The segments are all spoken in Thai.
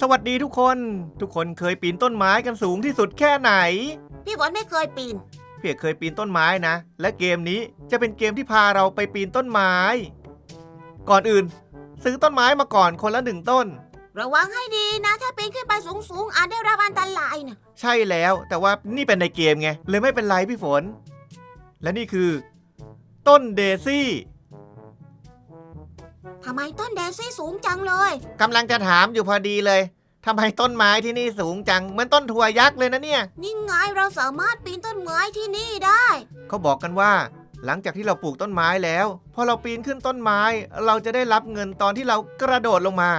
สวัสดีทุกคน ทุกคนเคยปีนต้นไม้กันสูงที่สุดแค่ไหน พี่ฝนไม่เคยปีนพี่เอกเคยปีนต้นไม้นะ และเกมนี้จะเป็นเกมที่พาเราไปปีนต้นไม้ ก่อนอื่น ซื้อต้นไม้มาก่อนคนละหนึ่งต้น ระวังให้ดีนะ ถ้าปีนขึ้นไปสูงๆอาจได้รับอันตรายนะใช่แล้วแต่ว่านี่เป็นในเกมไงเลยไม่เป็นไรพี่ฝน และนี่คือ ต้นเดซี่ ทำไมต้นเดซี่สูงจังเลย กำลังจะถามอยู่พอดีเลยทำไมต้นไม้ที่นี่สูงจัง เหมือนต้นถั่วยักษ์เลยนะเนี่ย นี่ไงเราสามารถปีนต้นไม้ที่นี่ได้ เขาบอกกันว่า หลังจากที่เราปลูกต้นไม้แล้ว พอเราปีนขึ้นต้นไม้ เราจะได้รับเงินตอนที่เรากระโดดลงมา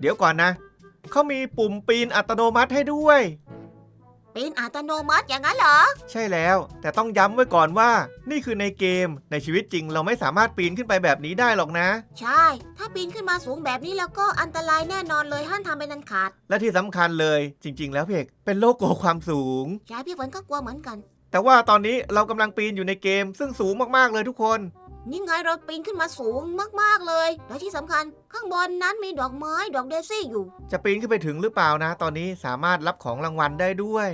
เดี๋ยวก่อนนะ เขามีปุ่มปีนอัตโนมัติให้ด้วย ปีนอัตโนมัติอย่างนั้นเหรอ ใช่แล้ว แต่ต้องย้ำไว้ก่อนว่า นี่คือในเกมในชีวิตจริงเราไม่สามารถปีนขึ้นไปแบบนี้ได้หรอกนะ ใช่ ถ้าปีนขึ้นมาสูงแบบนี้แล้วก็อันตรายแน่นอนเลยห้ามทำเป็นอันขาด และที่สำคัญเลยจริง ๆ แล้วเพกเป็นโลกโกลัวความสูงใช่พี่ฝนก็กลัวเหมือนกัน แต่ว่าตอนนี้เรากำลังปีนอยู่ในเกม ซึ่งสูงมากๆเลยทุกคน นี่ไงเราปีนขึ้นมาสูงมากๆเลย และที่สำคัญข้างบนนั้นมีดอกไม้ดอกเดซี่อยู่ จะปีนขึ้นไปถึงหรือเปล่านะ ตอนนี้สามารถรับของรางวัลได้ด้วย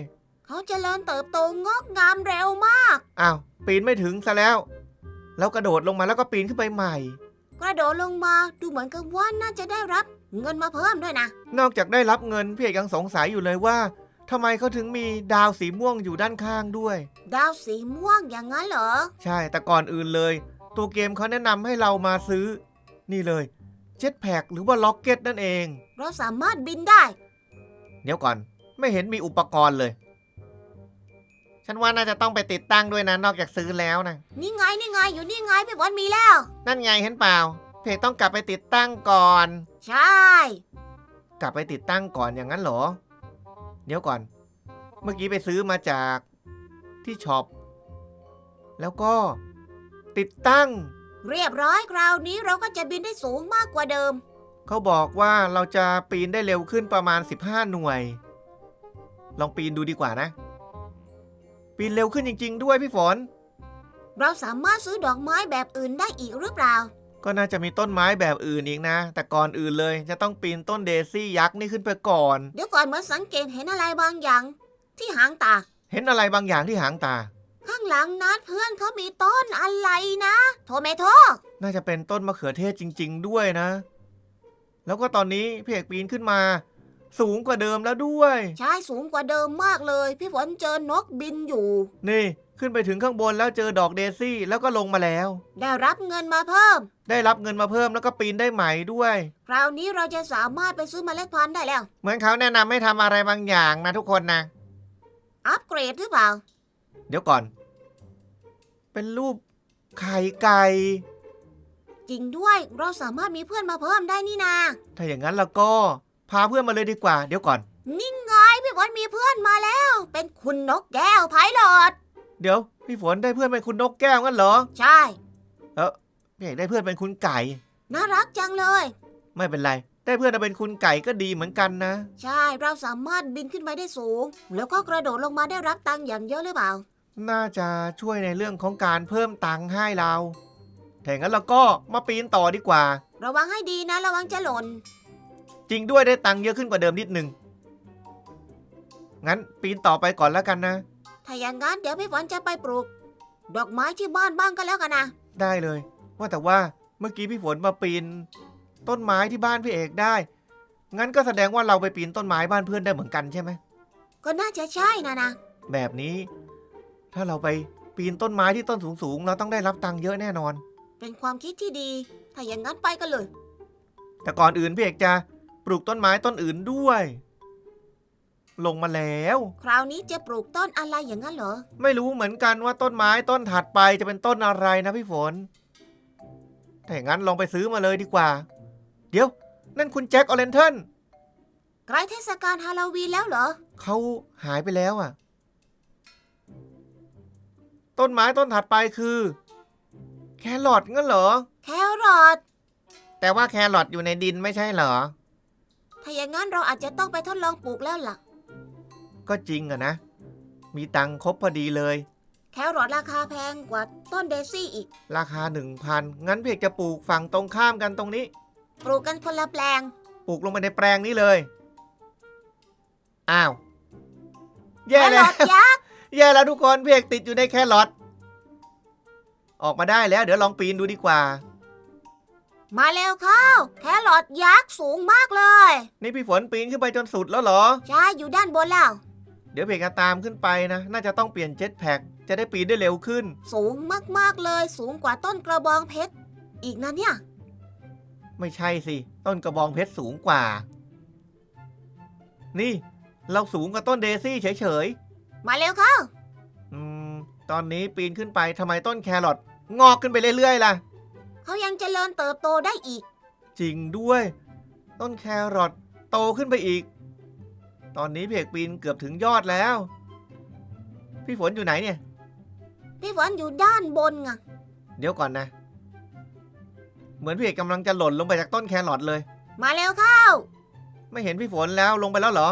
เขาเจริญเติบโตงอกงามเร็วมาก อ้าว ปีนไม่ถึงซะแล้ว แล้วกระโดดลงมาแล้วก็ปีนขึ้นไปใหม่ กระโดดลงมาดูเหมือนกับว่าน่าจะได้รับเงินมาเพิ่มด้วยนะ นอกจากได้รับเงินพี่เอกยังสงสัยอยู่เลยว่าทำไมเขาถึงมีดาวสีม่วงอยู่ด้านข้างด้วย ดาวสีม่วงอย่างนั้นเหรอ ใช่แต่ก่อนอื่นเลย ตัวเกมเขาแนะนำให้เรามาซื้อ นี่เลย เจ็ตแพ็หรือว่าล็อกเก็ตนั่นเอง เราสามารถบินได้ เดี๋ยวก่อนไม่เห็นมีอุปกรณ์เลย ฉันว่าน่าจะต้องไปติดตั้งด้วยนะนอกจากซื้อแล้วนะ นี่ไงนี่ไงอยู่นี่ไงพี่บอลมีแล้ว นั่นไงเห็นเปล่า เพจต้องกลับไปติดตั้งก่อน ใช่ กลับไปติดตั้งก่อนอย่างนั้นเหรอ เดี๋ยวก่อน เมื่อกี้ไปซื้อมาจากที่ช็อป แล้วก็ ติดตั้ง เรียบร้อยคราวนี้เราก็จะบินได้สูงมากกว่าเดิม เขาบอกว่าเราจะปีนได้เร็วขึ้นประมาณ 15 หน่วย ลองปีนดูดีกว่านะ ปีนเร็วขึ้นจริง ๆ ด้วยพี่ฝน เราสามารถซื้อดอกไม้แบบอื่นได้อีกหรือเปล่า ก็น่าจะมีต้นไม้แบบอื่นอีกนะ แต่ก่อนอื่นเลยจะต้องปีนต้นเดซี่ยักษ์นี่ขึ้นไปก่อน เดี๋ยวก่อนเหมือนสังเกตเห็นอะไรบางอย่าง ที่หางตา เห็นอะไรบางอย่างที่หางตา ข้างหลังนัดเพื่อนเขามีต้นอะไรนะ โทเมโตน่าจะเป็นต้นมะเขือเทศจริง ๆ ด้วยนะ แล้วก็ตอนนี้พี่เอกปีนขึ้นมา สูงกว่าเดิมแล้วด้วย ใช่สูงกว่าเดิมมากเลย พี่ฝนเจอนกบินอยู่ นี่ ขึ้นไปถึงข้างบนแล้วเจอดอกเดซี่แล้วก็ลงมาแล้ว ได้รับเงินมาเพิ่ม ได้รับเงินมาเพิ่มแล้วก็ปีนได้ใหม่ด้วย คราวนี้เราจะสามารถไปซื้อเมล็ดพันธุ์ได้แล้ว เหมือนเขาแนะนำให้ทำอะไรบางอย่างนะทุกคนนะ อัปเกรดหรือเปล่า เดี๋ยวก่อน เป็นรูปไข่ไก่ จริงด้วยเราสามารถมีเพื่อนมาเพิ่มได้นี่นา ถ้าอย่างนั้นแล้วก็พาเพื่อนมาเลยดีกว่า เดี๋ยวก่อน นี่ไงพี่ฝนมีเพื่อนมาแล้ว เป็นคุณนกแก้วไพลอตเดี๋ยว พี่ฝนได้เพื่อนเป็นคุณนกแก้วงั้นเหรอใช่ พี่เอกได้เพื่อนเป็นคุณไก่ น่ารักจังเลย ไม่เป็นไร ได้เพื่อนมาเป็นคุณไก่ก็ดีเหมือนกันนะ ใช่เราสามารถบินขึ้นไปได้สูง แล้วก็กระโดดลงมาได้รับตังค์อย่างเยอะหรือเปล่า น่าจะช่วยในเรื่องของการเพิ่มตังค์ให้เราถ้าอย่างนั้นเราก็มาปีนต่อดีกว่า ระวังให้ดีนะระวังจะหล่น จริงด้วยได้ตังค์เยอะขึ้นกว่าเดิมนิดนึง งั้นปีนต่อไปก่อนแล้วกันนะ ถ้าอย่างนั้นเดี๋ยวพี่ฝนจะไปปลูก ดอกไม้ที่บ้านบ้างก็แล้วกันนะ ได้เลย ว่าแต่ว่าเมื่อกี้พี่ฝนมาปีน ต้นไม้ที่บ้านพี่เอกได้ งั้นก็แสดงว่าเราไปปีนต้นไม้บ้านเพื่อนได้เหมือนกันใช่ไหม ก็น่าจะใช่นะนะ แบบนี้ ถ้าเราไปปีนต้นไม้ที่ต้นสูงๆ เราต้องได้รับตังค์เยอะแน่นอน เป็นความคิดที่ดี ถ้าอย่างนั้นไปกันเลย แต่ก่อนอื่นพี่เอกจะปลูกต้นไม้ต้นอื่นด้วย ลงมาแล้ว คราวนี้จะปลูกต้นอะไรอย่างนั้นเหรอ ไม่รู้เหมือนกันว่าต้นไม้ต้นถัดไปจะเป็นต้นอะไรนะพี่ฝน ถ้าอย่างนั้นลองไปซื้อมาเลยดีกว่า เดี๋ยว นั่นคุณแจ็คออเรนเทนใกล้เทศกาลฮาโลวีนแล้วเหรอ เขาหายไปแล้วอะ ต้นไม้ต้นถัดไปคือ แครอทงั้นเหรอ แครอทแต่ว่าแครอทอยู่ในดินไม่ใช่เหรอ ถ้าอย่างนั้นเราอาจจะต้องไปทดลองปลูกแล้วล่ะ ก็จริงอะนะ มีตังค์ครบพอดีเลย แครอทราคาแพงกว่าต้นเดซี่อีก ราคาหนึ่งพันงั้นพี่เอกจะปลูกฝั่งตรงข้ามกันตรงนี้ ปลูกกันคนละแปลง ปลูกลงไปในแปลงนี้เลย อ้าวแคแย่รแล้ว อทยักษ์แย่แล้วทุกคนพี่เอกติดอยู่ในแครอทออกมาได้แล้ว เดี๋ยวลองปีนดูดีกว่า มาเร็วเข้า แครอทยักษ์สูงมากเลย นี่พี่ฝนปีนขึ้นไปจนสุดแล้วเหรอ ใช่อยู่ด้านบนแล้ว เดี๋ยวเพกจะตามขึ้นไปนะ น่าจะต้องเปลี่ยนเจ็ตแพ็กจะได้ปีนได้เร็วขึ้น สูงมากๆเลย สูงกว่าต้นกระบองเพชร อีกนะเนี่ย ไม่ใช่สิ ต้นกระบองเพชรสูงกว่า นี่ เราสูงกว่าต้นเดซี่เฉยมาเร็วเข้า ๆอืมตอนนี้ปีนขึ้นไปทำไมต้นแครอทงอกขึ้นไปเรื่อยๆล่ะ เขายังเจริญเติบโตได้อีก จริงด้วย ต้นแครอทโตขึ้นไปอีก ตอนนี้พี่เอกปีนเกือบถึงยอดแล้ว พี่ฝนอยู่ไหนเนี่ย พี่ฝนอยู่ด้านบนไงเดี๋ยวก่อนนะ เหมือนพี่เอกกำลังจะหล่นลงไปจากต้นแครอทเลย มาเร็วเข้า ไม่เห็นพี่ฝนแล้วลงไปแล้วเหรอ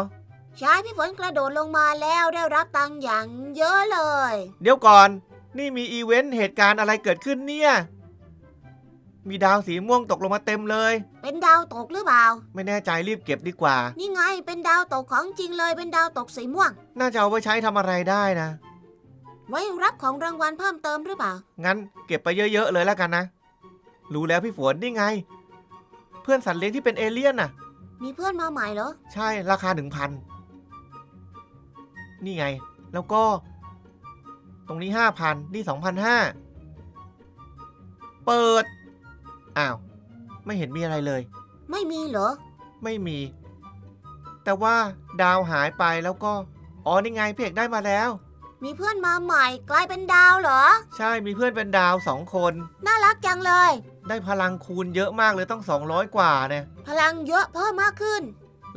ใช่พี่ฝนกระโดดลงมาแล้วได้รับตังค์อย่างเยอะเลย เดี๋ยวก่อน นี่มีอีเวนต์เหตุการณ์อะไรเกิดขึ้นเนี่ย มีดาวสีม่วงตกลงมาเต็มเลย เป็นดาวตกหรือเปล่า ไม่แน่ใจรีบเก็บดีกว่า นี่ไงเป็นดาวตกของจริงเลยเป็นดาวตกสีม่วง น่าจะเอาไว้ใช้ทำอะไรได้นะ ไว้รับของรางวัลเพิ่มเติมหรือเปล่า งั้นเก็บไปเยอะ ๆ เลยแล้วกันนะ รู้แล้วพี่ฝนนี่ไง เพื่อนสัตว์เลี้ยงที่เป็นเอเลี่ยนน่ะ มีเพื่อนมาใหม่เหรอ ใช่ราคาถึงพันนี่ไง แล้วก็ ตรงนี้ห้าพันนี่สองพันห้าเปิด อ้าว ไม่เห็นมีอะไรเลย ไม่มีเหรอ ไม่มี แต่ว่าดาวหายไปแล้วก็ อ๋อนี่ไงพี่เอกได้มาแล้ว มีเพื่อนมาใหม่กลายเป็นดาวเหรอ ใช่มีเพื่อนเป็นดาวสองคน น่ารักจังเลย ได้พลังคูณเยอะมากเลยต้อง 200 กว่าเนี่ย พลังเยอะเพิ่มมากขึ้น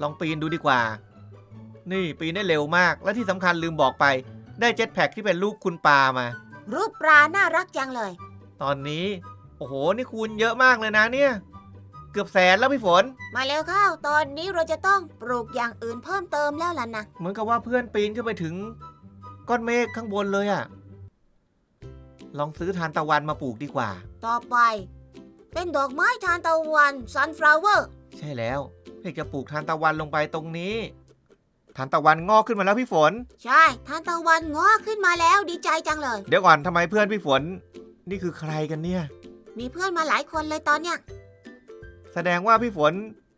ลองปีนดูดีกว่า นี่ปีนได้เร็วมาก และที่สำคัญลืมบอกไป ได้เจ็ตแพ็กที่เป็นลูกคุณปลามา รูปปลาน่ารักจังเลย ตอนนี้ โอ้โห นี่คูณเยอะมากเลยนะเนี่ย เกือบแสนแล้วพี่ฝน มาเร็วเข้าตอนนี้เราจะต้องปลูกอย่างอื่นเพิ่มเติมแล้วล่ะนะ เหมือนกับว่าเพื่อนปีนขึ้นไปถึง ก้อนเมฆข้างบนเลยอะลองซื้อทานตะวันมาปลูกดีกว่า ต่อไป เป็นดอกไม้ทานตะวัน sunflower ใช่แล้วพี่จะปลูกทานตะวันลงไปตรงนี้ ทานตะวันงอกขึ้นมาแล้วพี่ฝน ใช่ ทานตะวันงอกขึ้นมาแล้วดีใจจังเลย เดี๋ยวก่อนทำไมเพื่อนพี่ฝน นี่คือใครกันเนี่ย มีเพื่อนมาหลายคนเลยตอนเนี้ยแสดงว่าพี่ฝน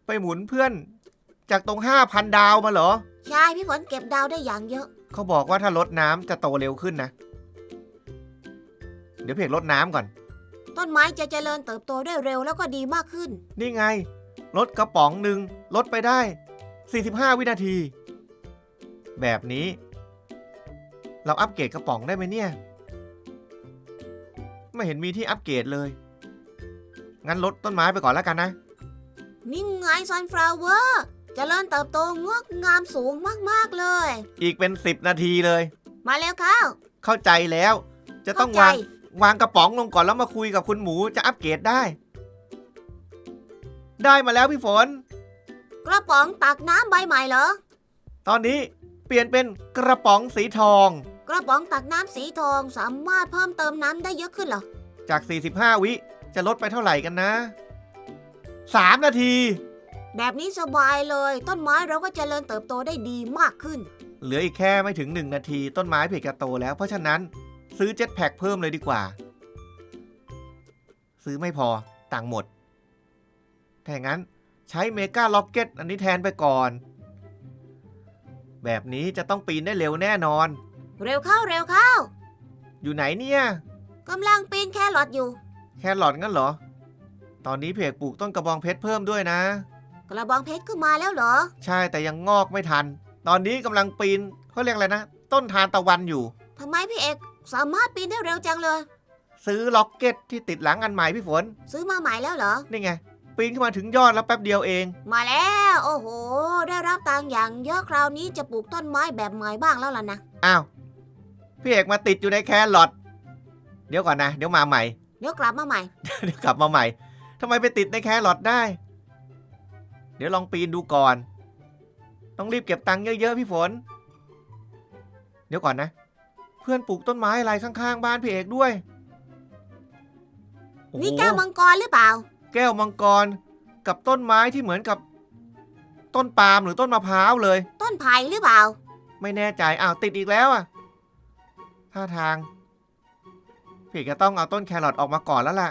ไปหมุนเพื่อน จากตรงห้าพันดาวมาเหรอ ใช่พี่ฝนเก็บดาวได้อย่างเยอะ เขาบอกว่าถ้าลดน้ำจะโตเร็วขึ้นนะ เดี๋ยวเพกลดน้ำก่อน ต้นไม้จะเจริญเติบโตได้เร็วแล้วก็ดีมากขึ้น นี่ไง ลดกระป๋องหนึ่งลดไปได้ 45 วินาที แบบนี้ เราอัปเกรดกระป๋องได้ไหมเนี่ย ไม่เห็นมีที่อัปเกรดเลย งั้นลดต้นไม้ไปก่อนแล้วกันนะ นี่ไง sunflower เจริญเติบโตงอกงามสูงมากๆเลย อีกเป็น 10 นาทีเลย มาเร็วเข้า เข้าใจแล้ว จะต้องเข้าใจ วางวางกระป๋องลงก่อนแล้วมาคุยกับคุณหมูจะอัปเกรดได้ ได้มาแล้วพี่ฝน กระป๋องตักน้ำใบใหม่เหรอ ตอนนี้เปลี่ยนเป็นกระป๋องสีทอง กระป๋องตักน้ำสีทองสามารถเพิ่มเติมน้ำได้เยอะขึ้นเหรอ จาก 45 วิจะลดไปเท่าไหร่กันนะ 3 นาที แบบนี้สบายเลย ต้นไม้เราก็เจริญเติบโตได้ดีมากขึ้น เหลืออีกแค่ไม่ถึง 1 นาที ต้นไม้เพกจะโตแล้วเพราะฉะนั้น ซื้อเจ็ตแพ็กเพิ่มเลยดีกว่า ซื้อไม่พอตังค์หมดถ้าอย่างนั้นใช้เมกาล็อกเก็ตอันนี้แทนไปก่อน แบบนี้จะต้องปีนได้เร็วแน่นอน เร็วเข้าเร็วเข้าอยู่ไหนเนี่ยกำลังปีนแครอทอยู่ แครอทงั้นเหรอ ตอนนี้เพกปลูกต้นกระบองเพชรเพิ่มด้วยนะ กระบองเพชรขึ้นมาแล้วเหรอ ใช่แต่ยังงอกไม่ทัน ตอนนี้กำลังปีนเขาเรียกอะไรนะ ต้นทานตะวันอยู่ทำไมพี่เอก สามารถปีนได้เร็วจังเลย ซื้อล็อกเก็ตที่ติดหลังอันใหม่พี่ฝน ซื้อมาใหม่แล้วเหรอ นี่ไง ปีนขึ้นมาถึงยอดแล้วแป๊บเดียวเอง มาแล้ว โอ้โห ได้รับตังค์อย่างเยอะคราวนี้จะปลูกต้นไม้แบบใหม่บ้างแล้วล่ะนะ อ้าว พี่เอกมาติดอยู่ในแครอทเดี๋ยวก่อนนะ เดี๋ยวมาใหม่ เดี๋ยวกลับมาใหม่ เดี๋ยวกลับมาใหม่ทำไมไปติดในแครอทได้ เดี๋ยวลองปีนดูก่อน ต้องรีบเก็บตังค์เยอะๆพี่ฝน เดี๋ยวก่อนนะเพื่อนปลูกต้นไม้อะไรข้างๆ บ้านพี่เอกด้วยโอ้โหนี่แก้วมังกรหรือเปล่า แก้วมังกรกับต้นไม้ที่เหมือนกับ ต้นปาล์มหรือต้นมะพร้าวเลย ต้นไผ่หรือเปล่า ไม่แน่ใจอ้าวติดอีกแล้วอะท่าทางพี่ก็ต้องเอาต้นแครอทออกมาก่อนแล้วล่ะ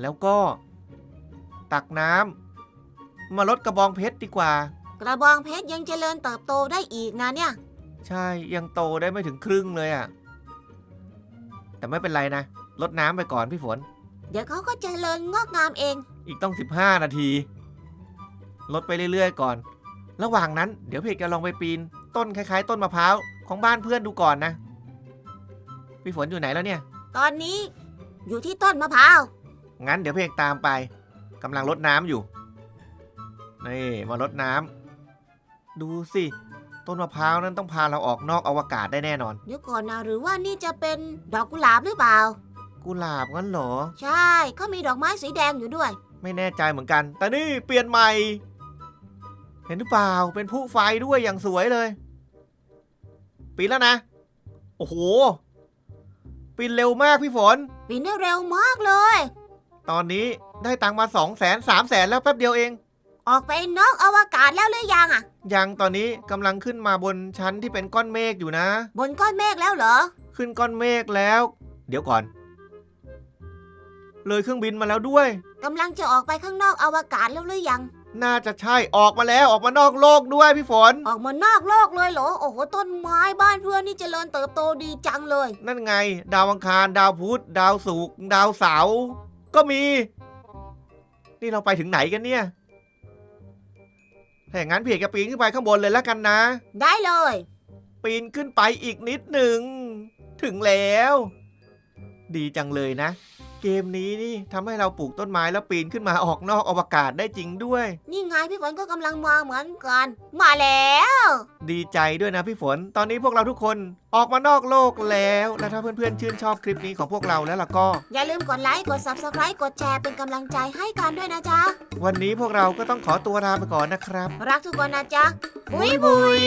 แล้วก็ ตักน้ำมาลดกระบองเพชรดีกว่า กระบองเพชรยังเจริญเติบโตได้อีกนะเนี่ย ใช่ยังโตได้ไม่ถึงครึ่งเลยอะ แต่ไม่เป็นไรนะลดน้ำไปก่อนพี่ฝน เดี๋ยวเขาก็เจริญงอกงามเอง อีกต้อง 15 นาที ลดไปเรื่อยๆก่อน ระหว่างนั้นเดี๋ยวเพจจะลองไปปีน ต้นคล้ายๆ ต้นมะพร้าวของบ้านเพื่อนดูก่อนนะพี่ฝนอยู่ไหนแล้วเนี่ย ตอนนี้ อยู่ที่ต้นมะพร้าว งั้นเดี๋ยวเพจตามไปกำลังรดน้ำอยู่ นี่มารดน้ำดูสิ ต้นมะพร้าวนั้นต้องพาเราออกนอกอวกาศได้แน่นอน เดี๋ยวก่อนนะหรือว่านี่จะเป็นดอกกุหลาบหรือเปล่า กุหลาบงั้นเหรอ ใช่เขามีดอกไม้สีแดงอยู่ด้วย ไม่แน่ใจเหมือนกัน แต่นี่เปลี่ยนใหม่ เห็นหรือเปล่าเป็นผู้ไฟด้วยอย่างสวยเลย ปีนแล้วนะ โอ้โห ปีนเร็วมากพี่ฝน ปีนได้เร็วมากเลย ตอนนี้ได้ตังค์มา2 0 0แสนสามแสนแล้วแป๊บเดียวเอง ออกไปนอกอวกาศแล้วหรือยังอะ ยังตอนนี้กำลังขึ้นมาบนชั้นที่เป็นก้อนเมฆอยู่นะ บนก้อนเมฆแล้วเหรอ ขึ้นก้อนเมฆแล้ว เดี๋ยวก่อน เลยเครื่องบินมาแล้วด้วย กำลังจะออกไปข้างนอกอวกาศแล้วหรือยัง น่าจะใช่ออกมาแล้วออกมานอกโลกด้วยพี่ฝน ออกมานอกโลกเลยเหรอ โอ้โห ต้นไม้บ้านเพื่อนนี่เจริญเติบโตดีจังเลย นั่นไง ดาวอังคาร ดาวพุธดาวศุกร์ดาวเสาร์ก็มี นี่เราไปถึงไหนกันเนี่ย ถ้าอย่างนั้นพี่เอกจะปีนขึ้นไปข้างบนเลยแล้วกันนะ ได้เลย ปีนขึ้นไปอีกนิดหนึ่ง ถึงแล้ว ดีจังเลยนะ เกมนี้นี่ทำให้เราปลูกต้นไม้แล้วปีนขึ้นมาออกนอกอวกาศได้จริงด้วย นี่ไงพี่ฝนก็กำลังมาเหมือนกัน มาแล้ว ดีใจด้วยนะพี่ฝน ตอนนี้พวกเราทุกคนออกมานอกโลกแล้ว และถ้าเพื่อนๆชื่นชอบคลิปนี้ของพวกเราแล้วล่ะก็ อย่าลืมกดไลค์ กด subscribe กดแชร์เป็นกำลังใจให้กันด้วยนะจ๊ะ วันนี้พวกเราก็ต้องขอตัวลาไปก่อนนะครับ รักทุกคนนะจ๊ะ บุยบุย